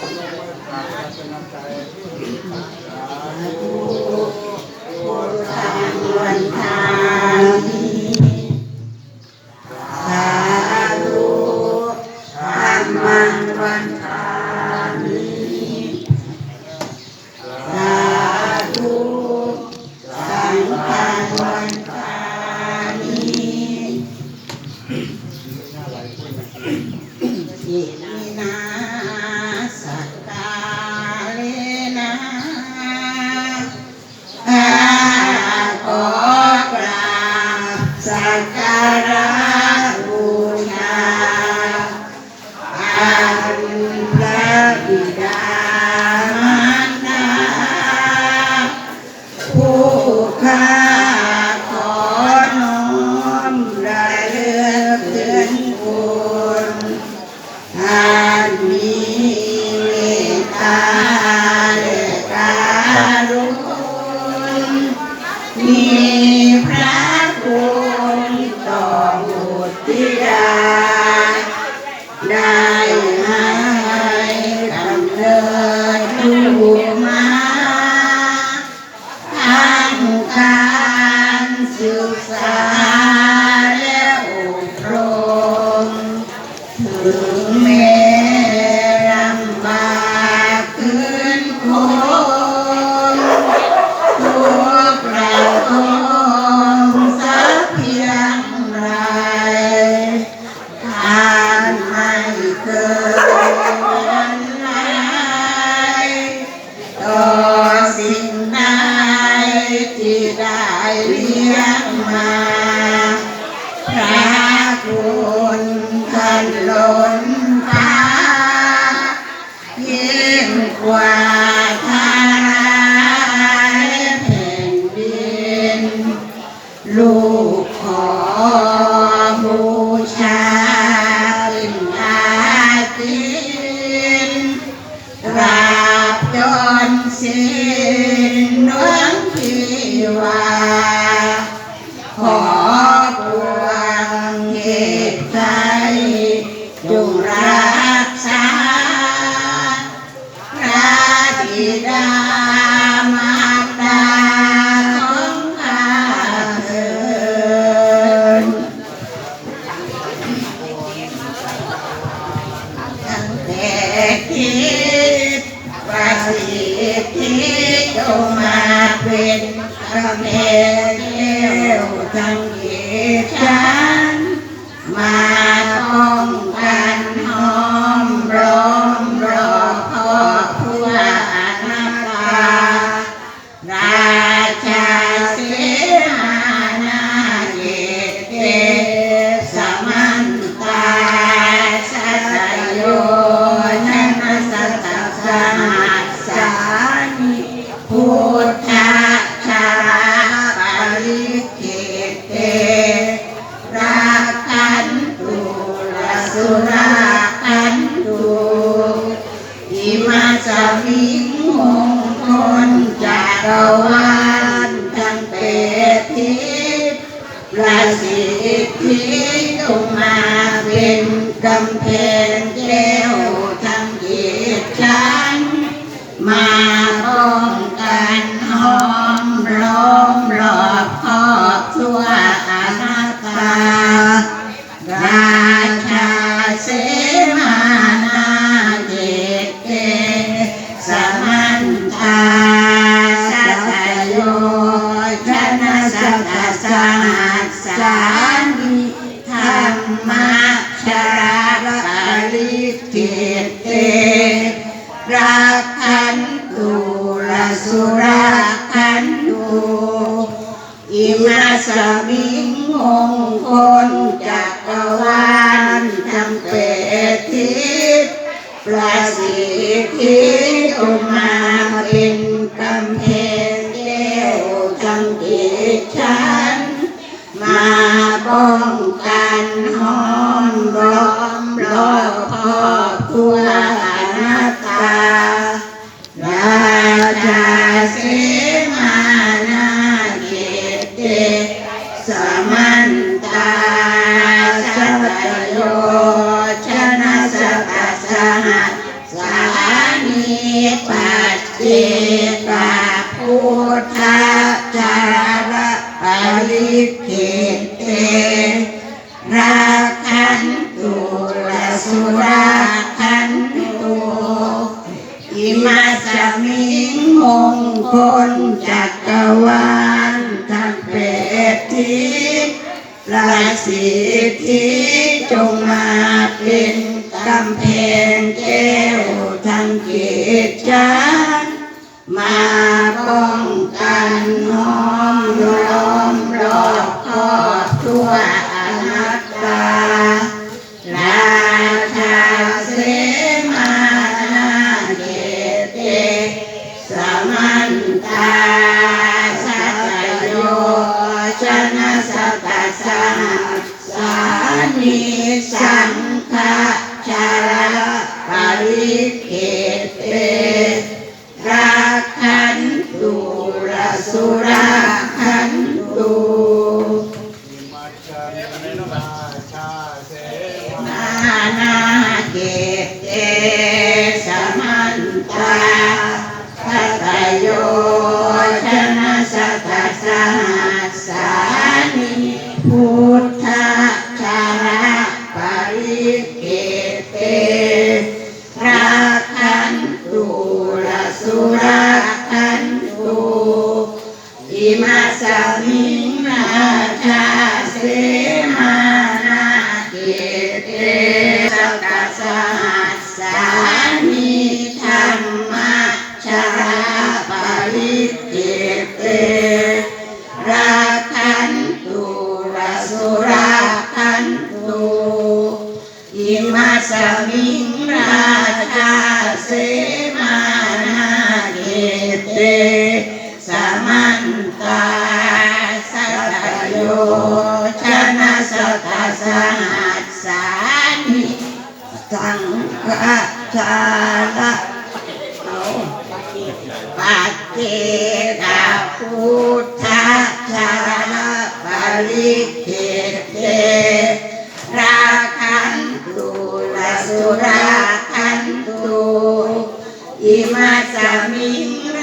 บุญทาง มีพระ เชนน้องที่ว่า แล้วจังเหตุการมาป้องกัน Gracias. ฉัน มาป้องกันหอมรอมรอบครอบครัว สุราคันตุอิมาสมิงมงคลจักรวาลทั้งเปรตทิลาสีทิจงมา มันตา พุ มาสมิงราชาเสมานาเกเตสมันตาสัตโยชนะสัตสังหัสสานิสังฆชาละ ส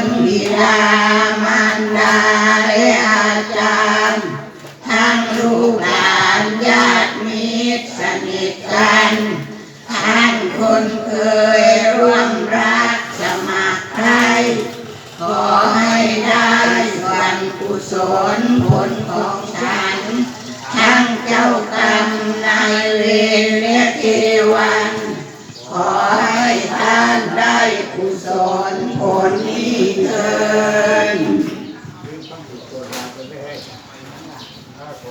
ถึ ข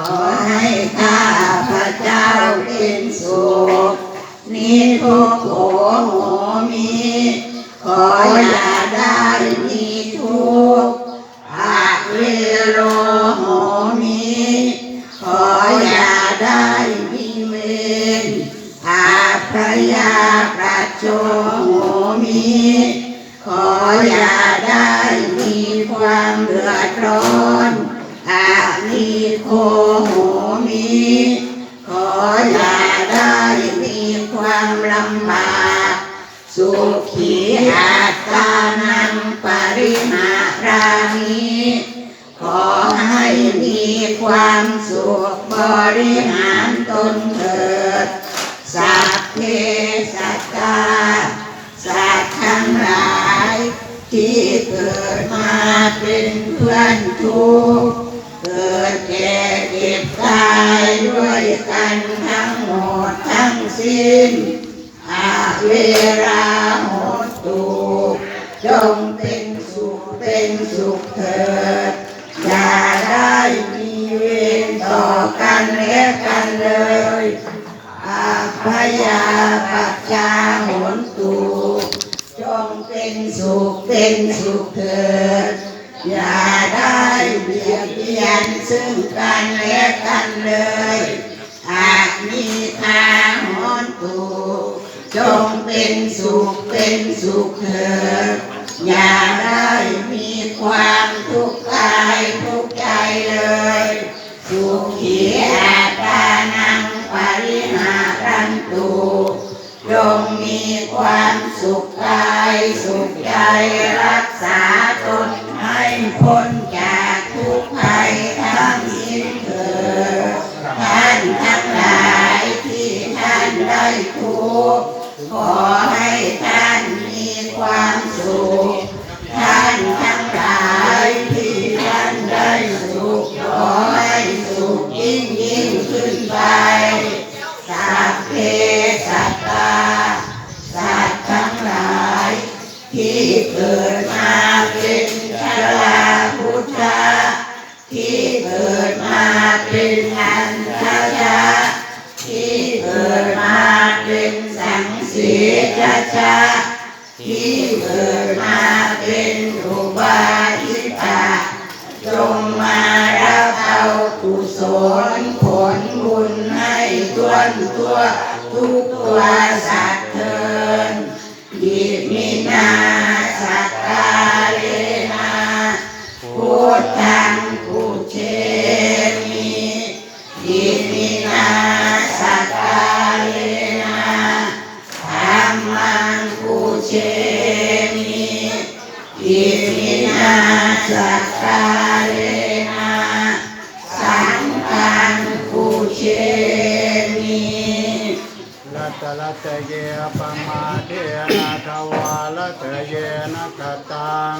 อให้ข้าพระเจ้าเป็นสุขนิทุกโขโหมีขออย่าได้ อาลีโคโหมีขออย่าได้มีความลำบากสุขีอัตตานังปริมารามิขอให้มีความสุขบริหารตนเถิด สัพเพสัตตาสัตว์ทั้งหลาย ที่เกิดมาเป็นเพื่อนทุก ด้วยกันทั้งหมดทั้งสิ้นอาเวลาหดตูจงเป็นสุขเป็นสุขเถิด อย่าได้มีเวรต่อกันและกันเลยอาพยาปัจจาหนตูจงเป็นสุขเป็นสุขเถิด อย่าได้เบียด ยนซึ่งกันและกันเลย อาจมีทางหอนตูจงเป็นสุขเป็นสุขเถิดอย่าได้มีความทุกข์กายทุกข์ใจเลย สุขีอาตานังปริหารันตุจงมีความสุขกายสุขใจรักษาตนให้พ้น ขอให้ท่านมีความสุข ท่านทั้งหลายที่ท่านได้สุข ทุกตัวสัตว์เทินดิมินา นะกตัง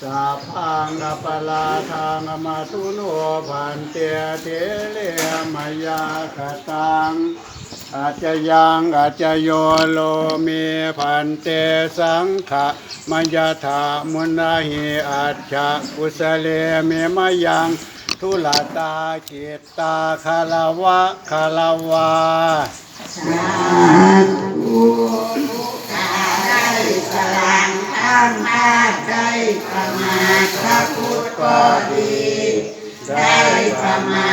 สัพพังกัปลาทางมาตุโนพันเตเทเลมายากตังอาจจะยังอาจจะโยโลเมพันเตสังขะมัญญาธามุนาหิอาจจะกุสเลเมมายังทุลาตาจิตตาคาราวะคาราวาสาธุางข้าได้ประมาทพระพุทธก็ดี ได้ประมา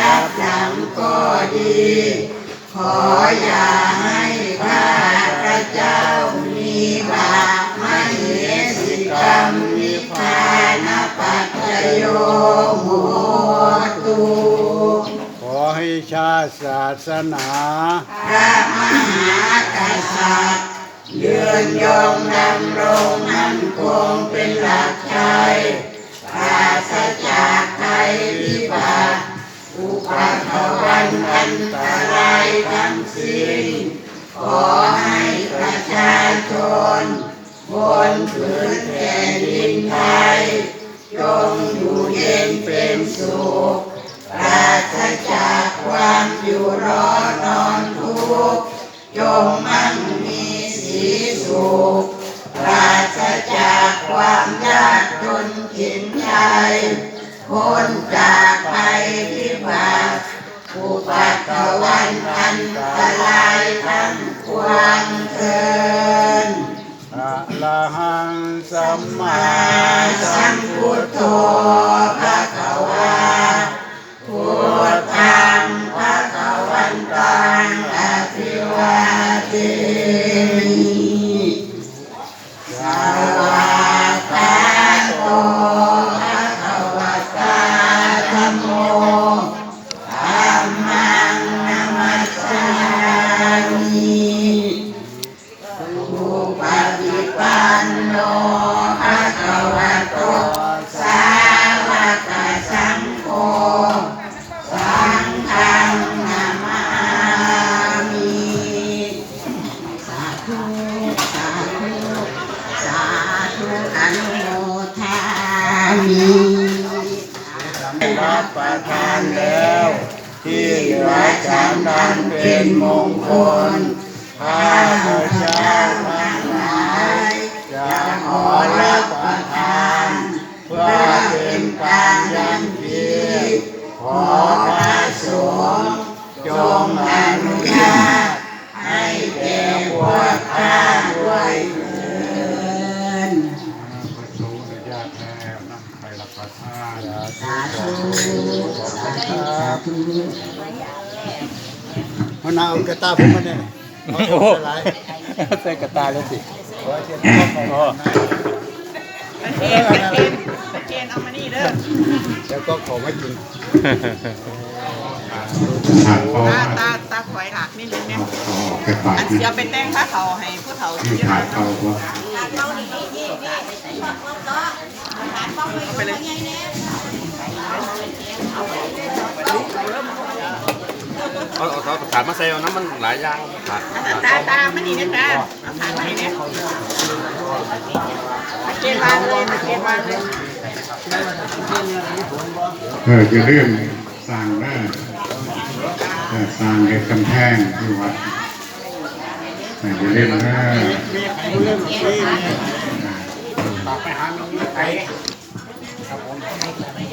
รับหลังก็ดี ขออย่าให้ข้าพระเจ้ามีบาปไม่เหสิกรรมนิพพานปัจจโยโหตุขอให้ชาติศาสนาพระมหากษัตริย์ยืนยงดำรงมั่นคงเป็นหลักชัยปราศจากภัยพิบัติ อุปัตวันอันตรายทั้งสิ้นขอให้ประชาชนบนผืนแผ่นดินไทยจงอยู่เย็นเป็นสุขปราศจากความอยู่ร้อนนอนทุกข์จงมั่งมีสีสุขปราศจากความยากจนข็นใจพ้นจากภัย อุปัตตวันอันตรายทั้งปวงเทินอะระหังสัมมาสัมพุทโธ เป็นมงคลข้าพา มะนาวกระตาผมมาเนี่ยเอาเถอะหลายใส่กระตาเลยสิขอเชิญพ่อของผมนะเคนเคนเคนเอามานี่เด้อแล้วก็ขอไม่กินถามเขาตาตาตาถอยหักนิดนึงเนี่ยเขาออกไปฝากอันที่เสียไปแต่งผ้าเขาให้ผู้เฒ่าที่ที่ถามเขาว่าเอาไปเลย เอาเอาเอาถาดมาใส่เอาน้ำมันหลายอย่างถาดตาตามานี่เนี่ยตาเอาผ่านมานี่เนี่ยเกณฑ์วางเลยเกณฑ์วางเลยเออจะเรื่องสร้างได้เออสร้างเด็กกำแพงที่วัดเออจะเรื่องได้มีใครเล่นฟรีฝากไปหาน้องไก่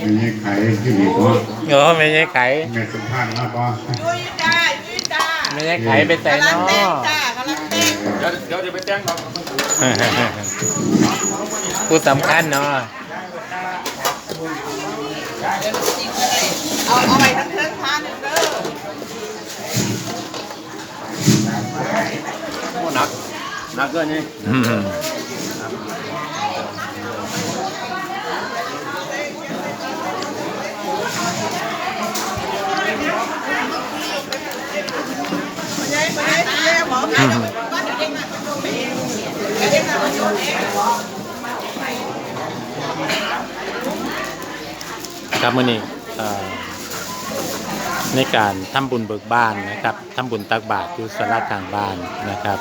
ไม่ใช่ไข่ที่มีก็เออไม่ใช่ไข่แม่สุภาพแล้วก็ยุ้ยจ้ายุ้ยจ้าไม่ใช่ไข่ไปใส่กำลังเนาแต่งะจ้ากำลังแต่งเดี๋ยวเดี๋ยวจะไปแจ้งเราผู้สำคัญเนาะเอาเอาไปทั้งเครื่องทานหนึ่งเด้อโอ้หนักหนักเกินนี่ ไปเลยไปเลยไปเลยหมอค่ะก็เดี๋ยวเด็กน่ะไปเองเดี๋ยวเด็กน่ะมาโยนเอง ครับมื่อนี้ในการทำบุญเบิกบ้านนะครับทำบุญตักบาตรอยู่สลาทางบ้านนะครับ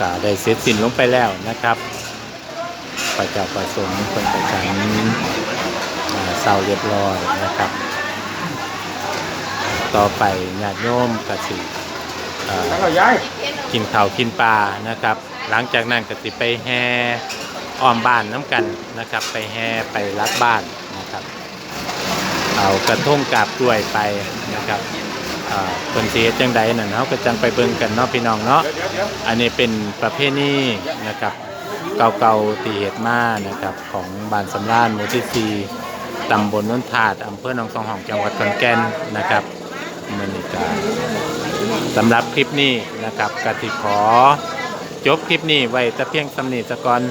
ก็ได้เสร็จสิ้นลงไปแล้วนะครับพระจ้าประสงค์คนประชันเอ่อเศร้าเรียบร้อยนะครับ ต่อไปญาติโยมกสิเอ่อแล้วย้ายกินข้าวกินปลานะครับ หลังจากนั้นกสิไปแห่อ้อมบ้านน้ำกันนะครับ ไปแห่ไปรัดบ้านนะครับ เอากระทงกาบกล้วยไปนะครับคนเสียจังใดนั่นเขาก็จังไปเบิ่งกันเนาะพี่น้องเนาะอันนี้เป็นประเพณีนะครับ เก่าๆตีเหตุมานะครับ ของบ้านสำรานหมู่ที่สี่ตำบลนนทาดอำเภอหนองสองห้องจังหวัดขอนแก่นนะครับ มันนี่กาสำหรับคลิปนี้นะครับกติขอ จบคลิปนี้ไว้แต่เพียงสำนีสะก่อน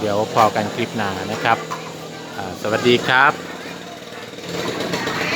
เดี๋ยวพอกันคลิปหน้านะครับ สวัสดีครับ